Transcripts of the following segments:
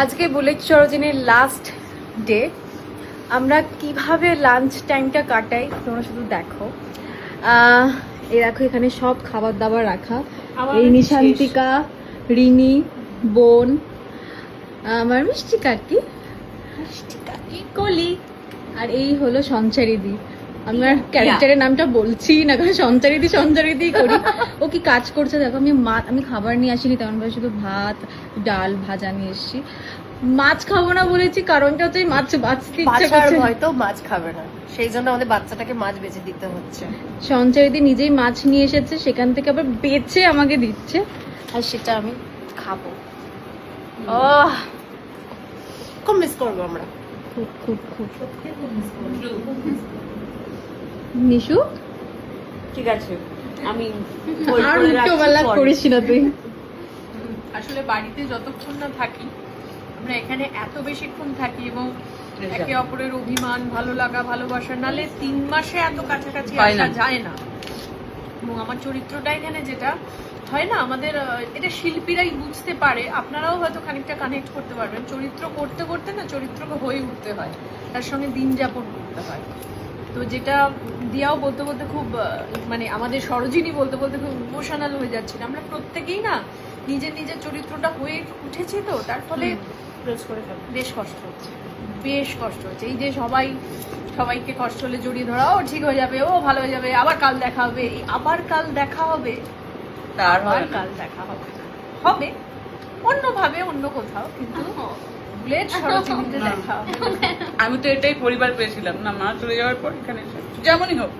আজকে bullet সরোজিনীর last day আমরা কীভাবে লাঞ্চ টাইমটা কাটাই তোমরা শুধু দেখো। এই দেখো এখানে সব খাবার দাবার রাখা এই নিশান্তিকা রিনি বোন আমার মিষ্টি কাকি মিষ্টি কাকি কলি আর এই হলো সঞ্চারিদি। আমার ক্যারেক্টারের নামটা বলছি না কারণ সঞ্চারিদি সঞ্চারিদি করি। ও কি কাজ করছে? দেখো আমি মা আমি খাবার নিয়ে আসিনি তেমন ভাবে শুধু ভাত ডাল ভাজা নিয়ে এসেছি। মাছ খাব না বলেছি কারণটা হচ্ছে মাছ বাঁচতে ইচ্ছে করছে হয়তো মাছ খাবে না। সেই জন্য আমাদের বাচ্চাটাকে মাছ বেঁচে দিতে হচ্ছে। সঞ্চয়দি নিজেই মাছ নিয়ে এসেছে সেখান থেকে আবার বেচে আমাকে দিচ্ছে। আর সেটা আমি খাব। আহ খুব মিস করব আমরা। খুব খুব খুব। নিশু? ঠিক আছে আমি আর উল্টো পাল্লা করিস না তুই। আসলে বাড়িতে যতক্ষণ না থাকি আমরা এখানে এত বেশিক্ষণ থাকি এবং একে অপরের অভিমান ভালো লাগা ভালোবাসা নালে তিন মাসে এত কাছাকাছি আসা যায় না। এবং আমার চরিত্রটা এখানে যেটা হয় না আমাদের এটা শিল্পীরাই বুঝতে পারে আপনারাও হয়তো খানিকটা কানেক্ট করতে পারবেন। চরিত্র করতে করতে না চরিত্রকে হয়ে উঠতে হয় তার সঙ্গে দিন যাপন করতে হয়। তো যেটা দিয়াও বলতে বলতে খুব মানে আমাদের সরোজিনী বলতে বলতে খুব ইমোশনাল হয়ে যাচ্ছিল। আমরা প্রত্যেকেই না নিজের নিজের চরিত্রটা হয়ে উঠেছি তো তার ফলে বেশ কষ্ট হচ্ছে। বেশ কষ্ট হচ্ছে। এই যে সবাই সবাইকে কষ্ট হলে জড়িয়ে ধরা ও ঠিক হয়ে যাবে ও ভালো হয়ে যাবে আবার কাল দেখা হবে এই আবার কাল দেখা হবে তার আবার কাল দেখা হবে না। হবে অন্যভাবে অন্য কোথাও কিন্তু বুলেট দেখা আমি তো এটাই পরিবার পেয়েছিলাম। না মা চলে যাওয়ার পর এখানে যেমনই হোক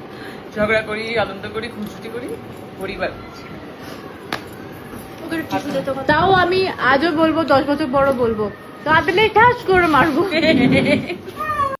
ঝগড়া করি আনন্দ করি খুনসুটি করি পরিবার তাও আমি আজও বলব দশ বছর বড় বলব। কাঁদলে ঠাস করে মারবো।